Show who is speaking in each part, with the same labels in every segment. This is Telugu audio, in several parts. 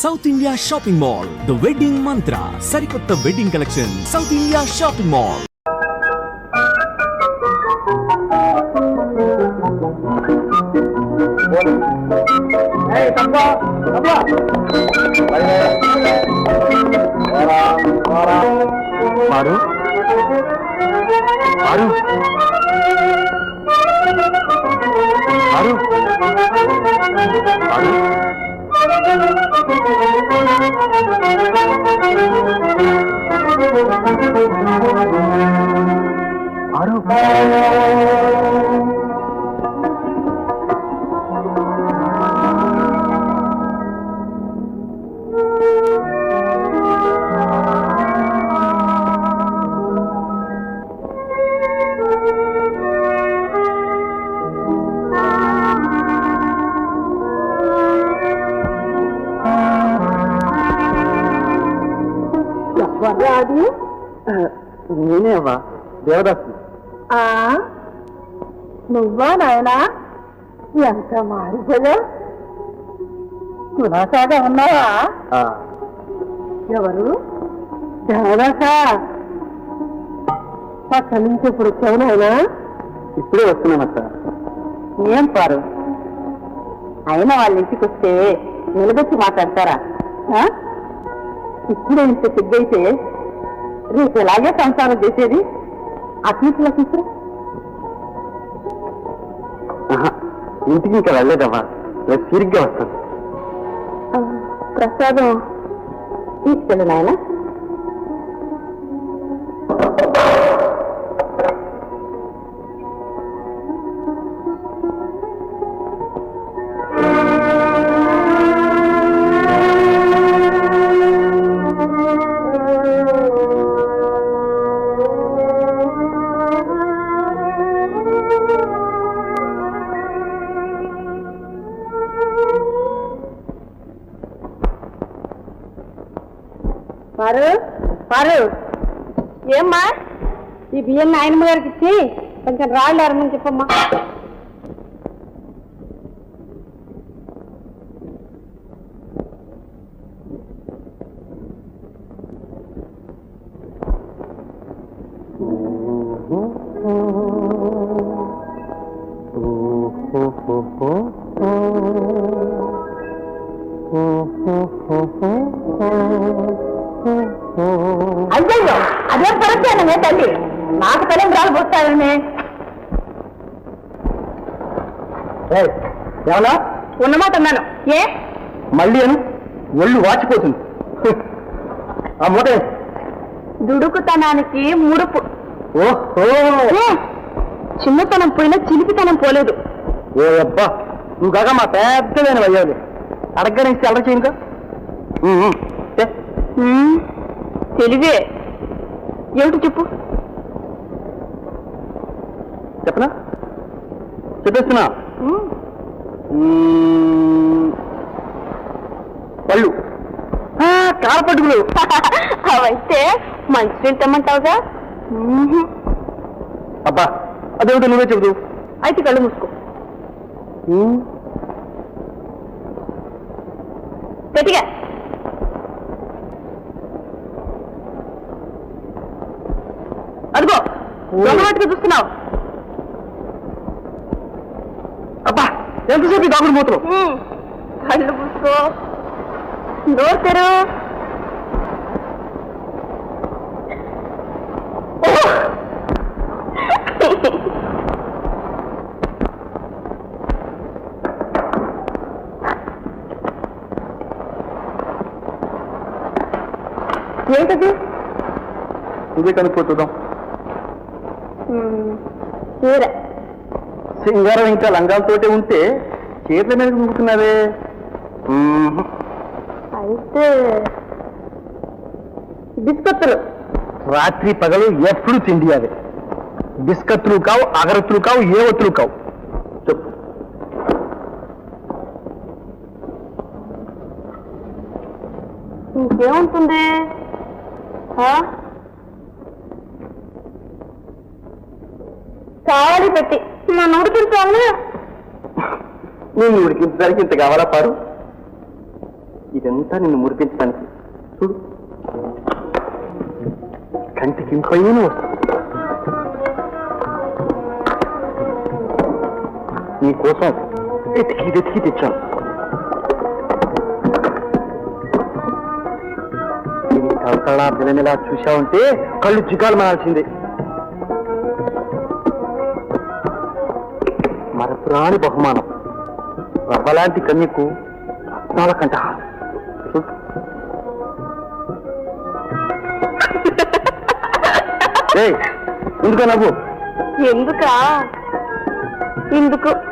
Speaker 1: South India shopping mall the wedding Mantra సరికొత్త wedding collection South India shopping mall
Speaker 2: మారు మారు మారు మారు మారు
Speaker 3: నాయనా? ఎంత మారిపోయా కులాసాగా ఉన్నావా? ఎవరు? దేవదాస? పక్కన నుంచి ఇప్పుడు వచ్చావు నాయనా?
Speaker 2: ఇప్పుడే వస్తున్నానక్క
Speaker 3: ఏం పారు? అయినా వాళ్ళ ఇంటికి వస్తే నిలబెట్టి మాట్లాడతారా? ఇప్పుడే ఇంత సిగ్గైతే రేపు ఎలాగే సంసారం చేసేది? అట్లా తీసుకురా
Speaker 2: ఇంటికి ఇంకా వెళ్ళలేదమ్మా. రేపు తిరిగ్గా వస్తాను.
Speaker 3: ప్రసాదం తీసుకెళ్ళు నాయన. బియ్యం నాయనమ్మ గారికి ఇచ్చి కొంచెం రాళ్ళు అరమని చెప్పమ్మా అయ్యయ్యో అదేం పరచానమే తల్లి నాకు తలం రాలు పోస్తానమే
Speaker 2: ఏమన్నా?
Speaker 3: ఉన్నమాట అన్నాను. ఏ?
Speaker 2: మళ్ళీ అను. ఒళ్ళు వాచిపోతుంది. ఆ మూట.
Speaker 3: దుడుకుతనానికి ముడుపు.
Speaker 2: ఓహో!
Speaker 3: చిన్నతనం పోయినా చిలిపితనం పోలేదు.
Speaker 2: ఓ అబ్బా! నువ్వు కాక మా పెద్దదైన అయ్యాలి అడగని అలర
Speaker 3: ఉమ్, తెలివే. ఏమిటి చెప్పు?
Speaker 2: చెప్పనా? చెప్పేస్తున్నా. పళ్ళు. ఆ, కారపట్టుకులు
Speaker 3: అవైతే మంచి తెమ్మంటావుగా? ఉహుం.
Speaker 2: అబ్బా అదేమిటో నువ్వే చెబుతూ.
Speaker 3: అయితే కళ్ళు మూసుకో. గట్టిగా. అదిగో చూస్తున్నావు
Speaker 2: అబ్బా ఎంతసేపు ఈ దాగుడు మూతలు?
Speaker 3: ఉమ్, కళ్ళు మూసుకో. నోరు తెరు. ఏంటది?
Speaker 2: నువ్వే కనుక్కో సింగారం ఇంకా లంగాలతోటే ఉంటే చేతుల మీద నూకుతున్నావే
Speaker 3: అయితే బిస్కత్తులు.
Speaker 2: రాత్రి పగలు ఎప్పుడు తిండి అదే బిస్కత్తులు కావు అగరత్తులు కావు ఏ ఒత్తులు కావు. చెప్పు.
Speaker 3: ఇంకేముంటుంది? కావాలి పెట్టి. నన్ను ఉడికించాలి
Speaker 2: నేను ఉడికించడానికి ఇంత కావాలా పారు?
Speaker 4: ఇదంతా నిన్ను మురిపించడానికి చూడు. కంటికి ఇంపైన వస్తుంది. నీ కోసం వెతికి వెతికి తెచ్చాను. ఇది కళకళ బిలమిలా చూశావంటే కళ్ళు చికాలు మానాల్సిందే రాణి బహుమానం. రవ్వలాంటి కన్యకు రత్నాల కంట చూడు. నవ్వు?
Speaker 3: ఎందుకా? ఎందుకు?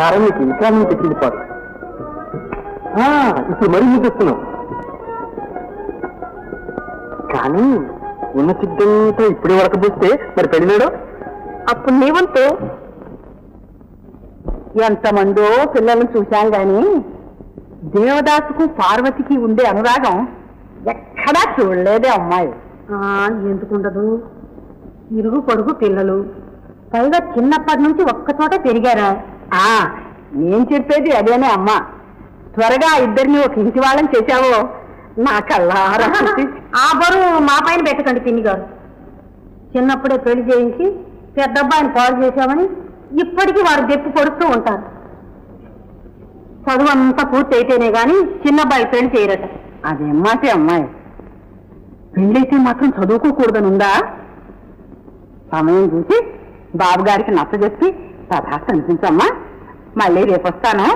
Speaker 4: భారం నీకు ఇంకా నేను తెచ్చింది పాటు. ఆ, ఇప్పుడు మరీ ముగిస్తున్నావు కానీ ఉన్న సిద్ధంతో ఇప్పుడే వరకపోతే మరి పెళ్ళాడు
Speaker 3: అప్పుడు నీ వంతు. ఎంతమందో పిల్లల్ని చూశాం గాని దేవదాసుకు పార్వతికి ఉండే అనురాగం ఎక్కడా చూడలేదే అమ్మాయి. ఎందుకుండదు? ఇరుగు పొరుగు పిల్లలు. పైగా చిన్నప్పటి నుంచి ఒక్కచోట పెరిగారా? ఆ నేను చెప్పేది అదేనే అమ్మా. త్వరగా ఇద్దరిని ఒక ఇంటి వాళ్ళని చేశావో నా కళ్ళారా చూసి, ఆ బరువు మా పైన పెట్టకండి పిన్ని గారు చిన్నప్పుడే పెళ్ళి చేయించి పెద్ద అబ్బాయిని పాడు చేశామని ఇప్పటికీ వారు దెప్పు పొడుస్తూ ఉంటారు. చదువు అంతా పూర్తి అయితేనే గాని చిన్న అబ్బాయి పెళ్ళి చేయరట. అదేం మాటే అమ్మాయి. పెళ్ళైతే మాత్రం చదువుకోకూడదని ఉందా సమయం చూసి బాబు గారికి తథాస్తు అనిపించమ్మా మళ్ళీ రేపు వస్తాను.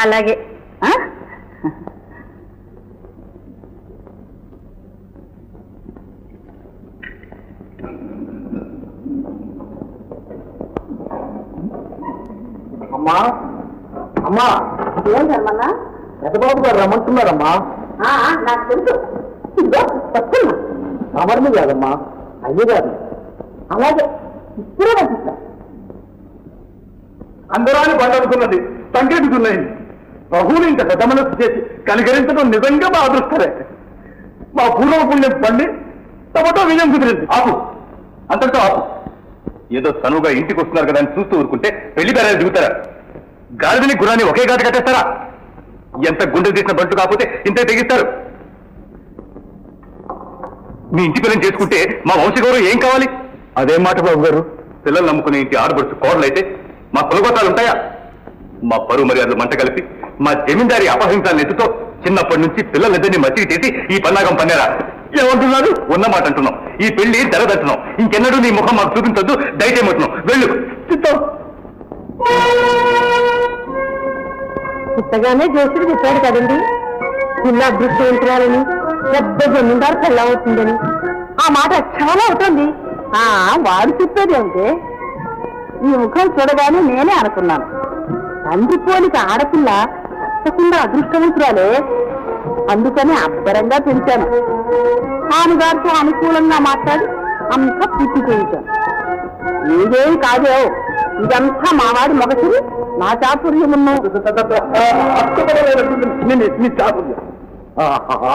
Speaker 3: అలాగే?
Speaker 4: అమ్మా అమ్మా.
Speaker 3: ఏం ధర్మన్నా
Speaker 4: పెద్దబాబు గారు రమ్మంటున్నారమ్మా.
Speaker 3: ఆ, నాకు తెలుసు. ఇదిగో వస్తున్నా.
Speaker 4: కాదమ్మా అయ్య కాదు
Speaker 3: అలాగే ఇప్పుడే పంపిస్తా
Speaker 4: అందరాని పండుకున్నది సంకెట్టుకున్నాయి బహువులు ఇంత పెద్ద మనసు చేసి కనికరించడం నిజంగా మా అదృష్టరే మా పూర్వ పుణ్యం పండి తమతో విజయం కుదిరింది. ఆపు. అంతటితో ఆపు. ఏదో తనువుగా ఇంటికి వస్తున్నారు కదా అని చూస్తూ ఊరుకుంటే పెళ్ళి బేరాలు దిగుతారా? గాడిదని గురాన్ని ఒకే గాట కట్టేస్తారా? ఎంత గుండె తీసిన బంటు కాకపోతే ఇంతే తెగిస్తారు. మీ ఇంటి పిల్లని చేసుకుంటే మా వంశగౌరవం ఏం కావాలి? అదేం మాట బాబు గారు పిల్లలు నమ్ముకునే ఇంటి ఆడబడుచు కోడలైతే మా కులగోతాలు ఉంటాయా మా పరువు మర్యాదలు మంట కలిపి మా జమీందారి అపహరించాలని ఎత్తుతో చిన్నప్పటి నుంచి పిల్లలిద్దరిని మసిగి చేసి ఈ పన్నాగం పన్నారా? ఏమంటున్నారు? ఉన్నమాట అంటున్నాం. ఈ పెళ్ళి తెరదంటున్నాం. ఇంకెన్నడూ నీ ముఖం మాకు చూపించొద్దు. దయచేయమంటున్నాం వెళ్ళు. చిత్తం
Speaker 3: పుట్టగానే జోసుడు చెప్పాడు కదండి. పిల్ల అదృష్టవంతురాలని పెద్ద జమీందారు పెళ్ళవుతుందని ఆ మాట చాలా అవుతుంది. ఆ వాడు చెప్పేది అంటే ఈ ముఖం చూడగానే నేనే అనుకున్నాను. తండ్రి పోలిక ఆడపిల్ల తప్పకుండా అదృష్టవంతురాలే. అందుకని అబ్బరంగా పెంచాను. ఆమెగారితో అనుకూలంగా మాట్లాడి అంతా పూర్తి చేయించాను. ఇదేం కాదే ఇదంతా మావాడి మొగసిరి నా చాతుర్యమున్ను.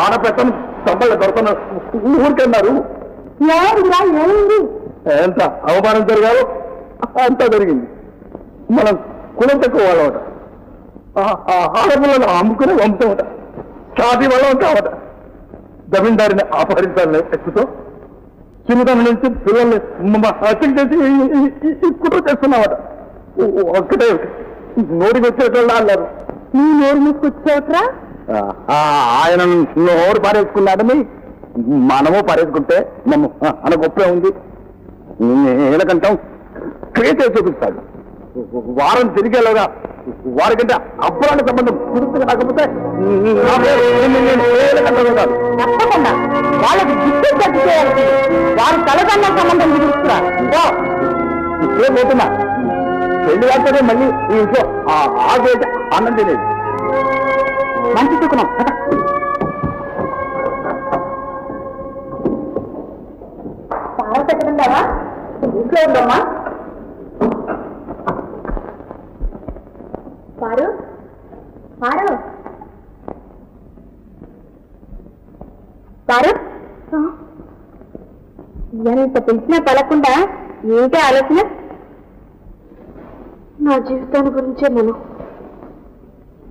Speaker 4: ఆడపెట్టను సంబళ్ళ దొరకను ఊరికన్నారు
Speaker 3: ఏమైంది?
Speaker 4: ఎంత అవమానం జరిగారు అంతా జరిగింది. మనం కులం తక్కువ వాళ్ళమట ఆడపిల్లను అమ్ముకునే వంశమట చాతి వాళ్ళం కావట జమీందారిని అపహరించాలని ఎక్కుతో చిన్నతనం నుంచి పిల్లల్ని హత్య చేసి కుట్ర చేస్తున్నామట. ఒక్కటే నోటికి వచ్చేటోళ్ళు అన్నారు.
Speaker 3: నీ నోరు మూసుకొచ్చావుట్రా
Speaker 4: ఆయన నోరు పారేసుకున్నాడని మనము పారేసుకుంటే మనం అన గొప్పే ఉంది. నీలకంఠం క్రియేట్ చూపిస్తాడు వారం తిరిగేలోగా వారికంటే అప్పుడాల సంబంధం నీలకంఠమే కాదు
Speaker 3: తప్పకుండా. వాళ్ళకి గిట్టు గట్టి చేయాలి వారి తలకన్న సంబంధం
Speaker 4: ఇప్పుడే పోతున్నా. పెళ్ళి కాకపోతే మళ్ళీ ఈ ఇంట్లో ఆగేది అన్నం తినేది.
Speaker 3: మంచి
Speaker 5: ఉంటావా ఇంట్లో ఉండమ్మా పారు పారు పారు ఎంత పిలిచినా పలకుండా ఏంటి ఆలోచన?
Speaker 6: నా జీవితాన్ని గురించే మనం.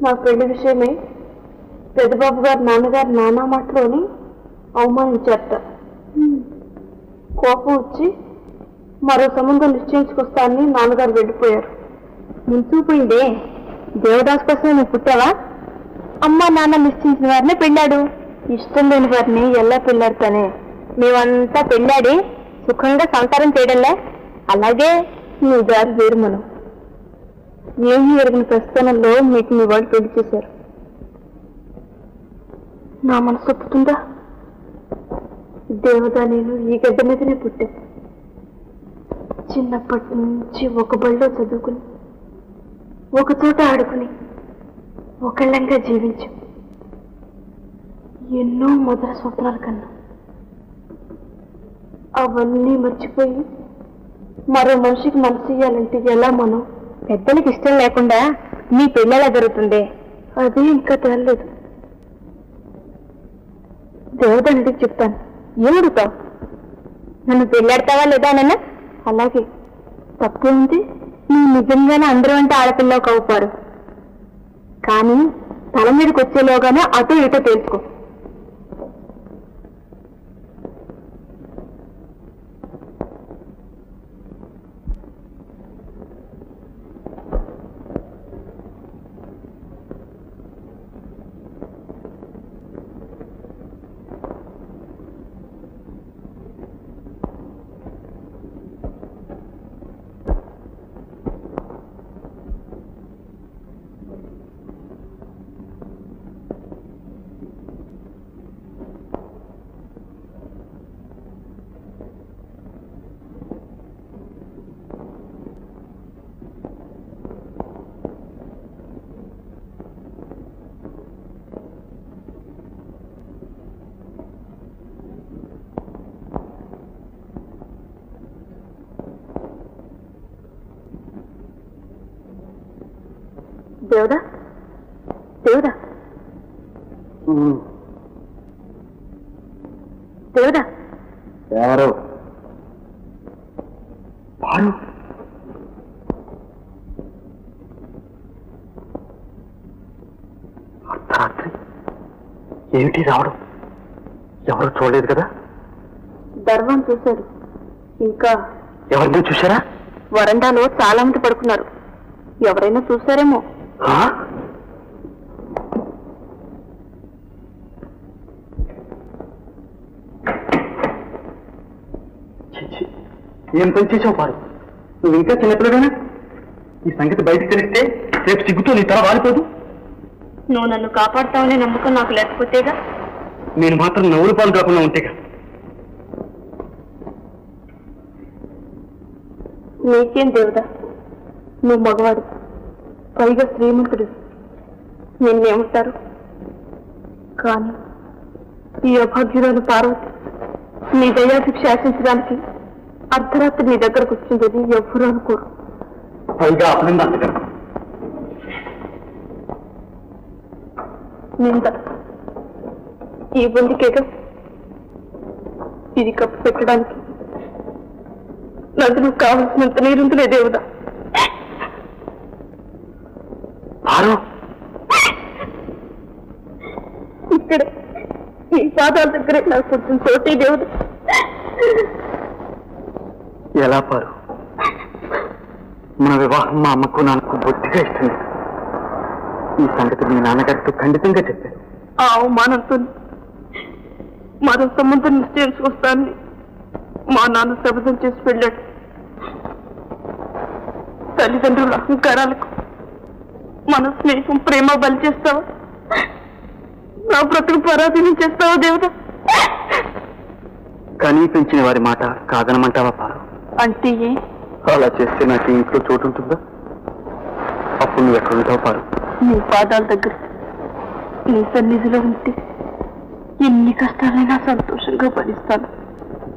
Speaker 6: నా పెళ్ళి విషయమే పెద్దబాబు గారు నాన్నగారు నానా మాటలోని అవమానించారట కోపం వచ్చి మరో సంబంధం నిశ్చయించుకొస్తానని నాన్నగారు వెళ్ళిపోయారు.
Speaker 5: ముంచుపోయిందే. దేవదాస్ కోసం నువ్వు పుట్టావా? అమ్మ నాన్న నిశ్చయించిన వారినే పెళ్ళాడు.
Speaker 6: ఇష్టం లేని వారిని ఎలా పెళ్ళాడతానే?
Speaker 5: మేమంతా పెళ్ళాడి సుఖంగా సంసారం చేయడంలే. అలాగే
Speaker 6: నీ దారి వేరు మనం ఏమీ ఎరిగిన ప్రస్థానంలో మీకు మీ వాళ్ళు పెళ్ళి చేశారు? నా మనసు ఒప్పుతుందా? దేవత నేను ఈ గడ్డ మీదనే పుట్టా చిన్నప్పటి నుంచి ఒక బడిలో చదువుకుని ఒక చోట ఆడుకుని ఒకళ్ళంగా జీవించు. ఎన్నో మొదల స్వప్నాలు కన్నా. అవన్నీ మర్చిపోయి మరో మనిషికి మనసు ఇయ్యాలంటే ఎలా మనం?
Speaker 5: పెద్దలకి ఇష్టం లేకుండా నీ పెళ్ళెలా జరుగుతుంది?
Speaker 6: అదే ఇంకా తేలేదు దేవతనికి చెప్తాను.
Speaker 5: ఏమడుగుతావు నన్ను పెళ్ళాడతావా లేదా నాన్న?
Speaker 6: అలాగే. తప్పేంటి
Speaker 5: నువ్వు నిజంగానే అందరూ అంటే ఆడపిల్లవు కవుపారు కానీ తల మీదకి వచ్చేలోగానే అటు ఇటు తెలుసుకో
Speaker 6: దేవుడా? దేవుడా? దేవుడా?
Speaker 2: ఎవరు? అర్ధరాత్రి? ఏమిటి రావడం? ఎవరు చూడలేదు కదా?
Speaker 6: దర్వం చూశారు. ఇంకా
Speaker 2: ఎవరిని చూశారా?
Speaker 6: వరండాలో చాలా మంది పడుకున్నారు. ఎవరైనా
Speaker 2: ఛీ. ఏం పని చేసావు పారు? నువ్వు ఇంకా చిన్నపిల్లగానే ఈ సంగతి బయటకు తెలిస్తే రేపు సిగ్గుతో నీ తల వాలిపోదు.
Speaker 6: నువ్వు నన్ను కాపాడుతావనే నమ్మకం నాకు లేకపోతేగా?
Speaker 2: నేను మాత్రం నవ్వులు పాలు కాకుండా ఉంటేగా.
Speaker 6: నీకేం దేవుడా? నువ్వు మగవాడు. పైగా శ్రీమంతుడు. నిన్నేమంటారు? కానీ ఈ అభాగ్యురాలు పార్వతి నీ దయాశిక్ష ఆశించడానికి అర్ధరాత్రి నీ దగ్గరకు వచ్చిందని ఎవ్వరూ అనుకోరు.
Speaker 2: పైగా
Speaker 6: నింద. ఈ బొందికేగా ఇది కప్పు పెట్టడానికి నాకు నువ్వు కావలసినంత నీరుందిలే దేవుడా.
Speaker 2: పారు
Speaker 6: ఇక్కడ. ఈ పాదాల దగ్గరే నాకు కొంచెం చోటి దేవుడు.
Speaker 2: ఎలా పారు? మన వివాహం మా అమ్మకు నాకు బొత్తిగా ఇష్టం ఈ సంగతి మీ నాన్నగారితో ఖండితంగా చెప్పారు
Speaker 6: ఆ అవమానంతో మరో సంబంధం నిశ్చయించుకొస్తానని మా నాన్న శపథం చేసి వెళ్ళాడు. తల్లిదండ్రుల అహంకారాలకు మన స్నేహం ప్రేమ బలి చేస్తావా? నా బ్రతుకు పరాధీనం చేస్తావా దేవత
Speaker 2: కనీ పెంచిన వారి మాట కాదనమంటావా పాలు
Speaker 6: అంటే
Speaker 2: అలా చేస్తే నాకు ఇంట్లో చోటు ఉంటుందా? అప్పుడు నువ్వు ఎక్కడుంటావు పాలు
Speaker 6: నీ పాదాల దగ్గర నీ సన్నిధిలో ఉంటే ఎన్ని కష్టాలైనా సంతోషంగా భరిస్తాను.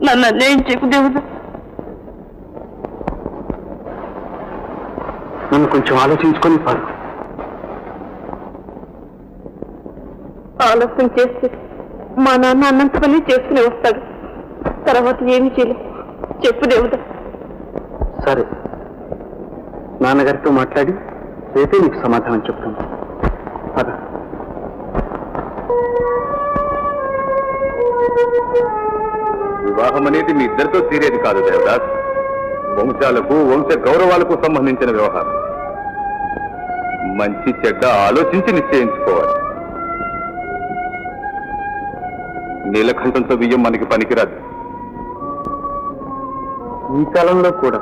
Speaker 6: నన్ను అన్యాయం చెప్పు దేవుడు.
Speaker 4: నన్ను కొంచెం ఆలోచించుకొని పాలు
Speaker 6: ఆలస్యం చేస్తే మా నాన్న అన్నంత పని చేసుకుని వస్తాడు. తర్వాత ఏమి చేయలేం. చెప్పు దేవుడా.
Speaker 4: సరే. నాన్నగారితో మాట్లాడి రేపే నీకు సమాధానం చెప్తాను. పద. వివాహం అనేది మీ ఇద్దరితో తీరేది కాదు దేవదాస్. వంశాలకు వంశ గౌరవాలకు సంబంధించిన వ్యవహారం. మంచి చెడ్డ ఆలోచించి నిశ్చయించుకోవాలి. నీలకంఠంతో బియ్యం మనకి పనికిరాదు. ఈ కాలంలో కూడా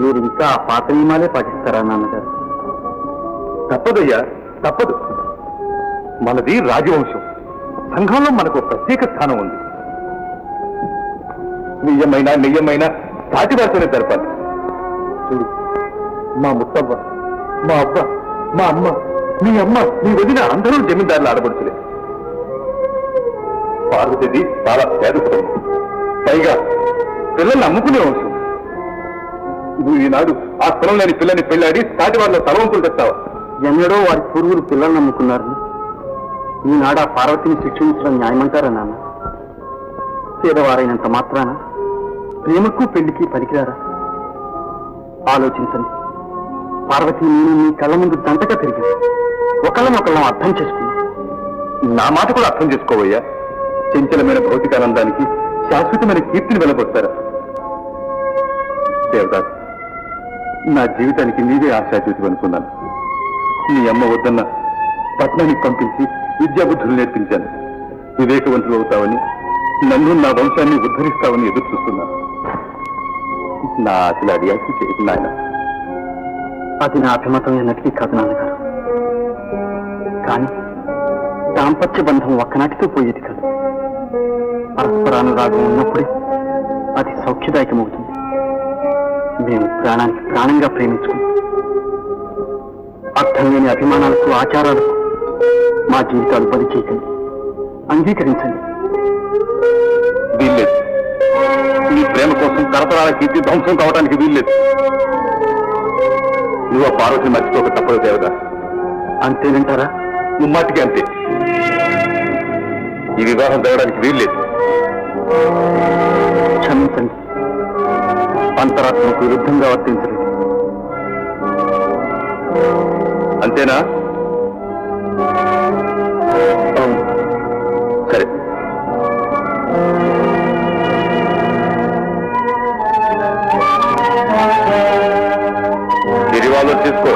Speaker 4: మీరు ఇంకా ఆ పాత నియమాలే పాటిస్తారా నాన్నగారు? తప్పదయ్యా తప్పదు. మనది రాజవంశం. సంఘంలో మనకు ప్రత్యేక స్థానం ఉంది. నియ్యమైన నియ్యమైన సాటి వారితోనే జరపాలి చూడు మా ముత్తవ్వ మా అబ్బ మా అమ్మ మీ అమ్మ మీ వదిన అందరూ జమీందారులు ఆడబడుచులే పార్వతిది చాలా పేద కుటుంబం పైగా పిల్లల్ని అమ్ముకునే వంశం. నువ్వు ఈనాడు ఆ స్థలం లేని పిల్లని పెళ్ళాడి సాటి వాళ్ళ తలవంపులు తెస్తావా? ఎన్నడో వారి పూర్వులు పిల్లల్ని నమ్ముకున్నారు. ఈనాడు ఆ పార్వతిని శిక్షించడం న్యాయమంటారా నాన్న? పేదవారైనంత మాత్రాన ప్రేమకు పెళ్ళికి పనికిరారా? ఆలోచించండి. పార్వతి నేను మీ కళ్ళ ముందు దంతగా తిరిగాను. ఒకళ్ళం ఒకళ్ళం అర్థం చేసుకున్నాం. నా మాట కూడా అర్థం చేసుకోవయ్యా. చంచలమైన భౌతికానందానికి శాశ్వతమైన కీర్తిని వెలబొస్తారా దేవదాస్ నా జీవితానికి నీవే ఆశాజ్యోతి అనుకున్నాను. నీ అమ్మ వద్దన్న పట్నానికి పంపించి విద్యాబుద్ధులు నేర్పించాను. వివేకవంతులు అవుతావని నన్ను నా వంశాన్ని ఉద్ధరిస్తావని ఎదురు చూస్తున్నాను. నా ఆశలు అడియాసి చేయకు నాయన. అది నా అభిమతం ఎన్నటికీ కాదు నాన్నగారు. కానీ దాంపత్య బంధం ఒక్కనాటితో పోయేది కాదు. పరస్పరానురాగం ఉన్నప్పుడే అది సౌఖ్యదాయకమవుతుంది. మేము ప్రాణానికి ప్రాణంగా ప్రేమించుకున్నాం. అర్థం లేని అభిమానాలకు ఆచారాలకు మా జీవితాలు బలి చేయకండి. అంగీకరించండి. వీల్లేదు. నీ ప్రేమ కోసం తరతరాల కీర్తి ధ్వంసం కావడానికి వీల్లేదు. నువ్వు ఆ పార్వతిని మర్చిపోక తప్పదు దేవదా అంతేనంటారా ముమ్మాటికి అంతే. ఈ వివాహం జరగడానికి వీల్లేదు. క్షమించండి. అంతరాత్మకు విరుద్ధంగా వర్తించలేదు. అంతేనా? సరే. గిరివాళ్ళు తీసుకో.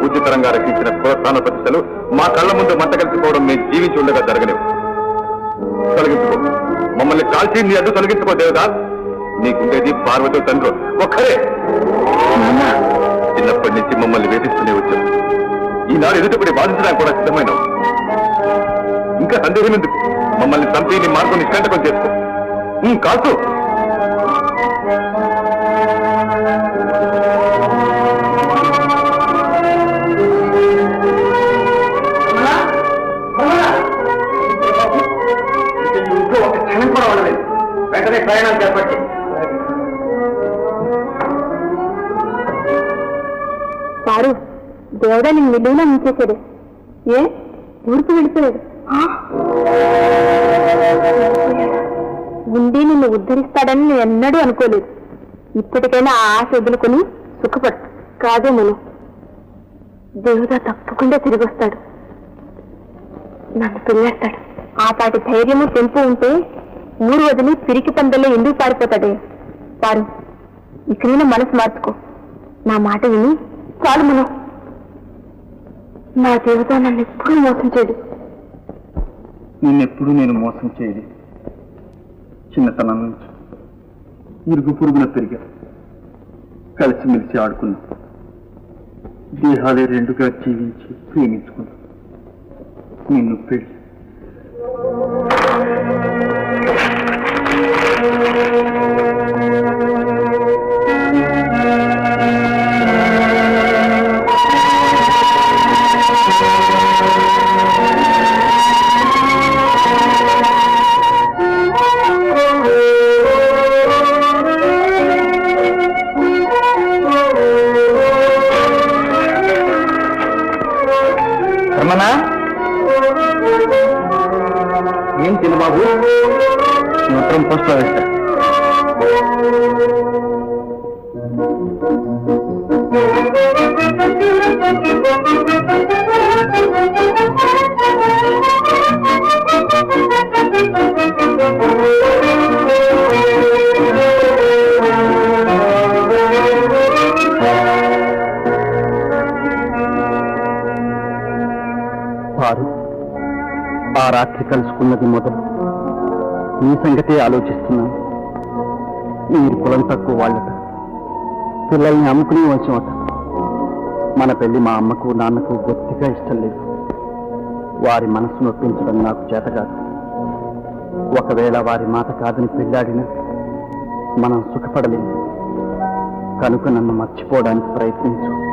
Speaker 4: పూజ్యతరంగా రచించిన ప్రోత్సాహన ప్రతిష్టలు మా కళ్ళ ముందు మంట కలిసిపోవడం మేము జీవించి ఉండగా జరగలేవు తొలగించుకో. మమ్మల్ని కాల్చి నీ అడ్డు తొలగించుకో దేవదా నీకుండేది పార్వతి తండ్రి ఒక్కరే. చిన్నప్పటి నుంచి మమ్మల్ని వేధిస్తూనే వచ్చావు. ఈనాడు ఎదుటపడి బాధించడానికి కూడా సిద్ధమైనవు. ఇంకా సందేహం ఎందుకు? మమ్మల్ని చంపి నీ మార్గం నిష్కంటకం చేసుకో. కాల్చు.
Speaker 6: ఇప్పటికైనా ఆ ఆశ వదులుకుని సుఖపడు. కాదే మనం. దేవుడా తప్పకుండా తిరిగి వస్తాడు. నన్ను పెళ్ళేస్తాడు. ఆ పాటి ధైర్యము తెంపు ఉంటే ఊరు వదిలి పిరికి పందల్లో ఎందుకు పారిపోతాడే? పారు ఇకనైనా మనసు మార్చుకో. నా మాట విని చాలు మనం. నా దేవత నన్ను ఎప్పుడూ మోసం చేయదు
Speaker 4: నిన్నెప్పుడు నేను మోసం చేయదు చిన్నతనం నుంచి ఇరుగు పురుగున పెరిగా. కలిసిమెలిసి ఆడుకున్నాం దేహాలే రెండుగా జీవించి ప్రేమించుకున్నాం నిన్ను పెళ్ళి
Speaker 2: కలుసుకున్నది మొదలు. మీ సంగతే ఆలోచిస్తున్నాను. మీరు కులం తక్కువ వాళ్ళట. పిల్లల్ని అమ్ముకునే వంశం మన పెళ్ళి మా అమ్మకు నాన్నకు గొత్తిగా ఇష్టం లేదు. వారి మనసు నొప్పించడం నాకు చేత కాదు. ఒకవేళ వారి మాట కాదని పెళ్ళాడినా మనం సుఖపడలేము. కనుక నన్ను మర్చిపోవడానికి ప్రయత్నించు.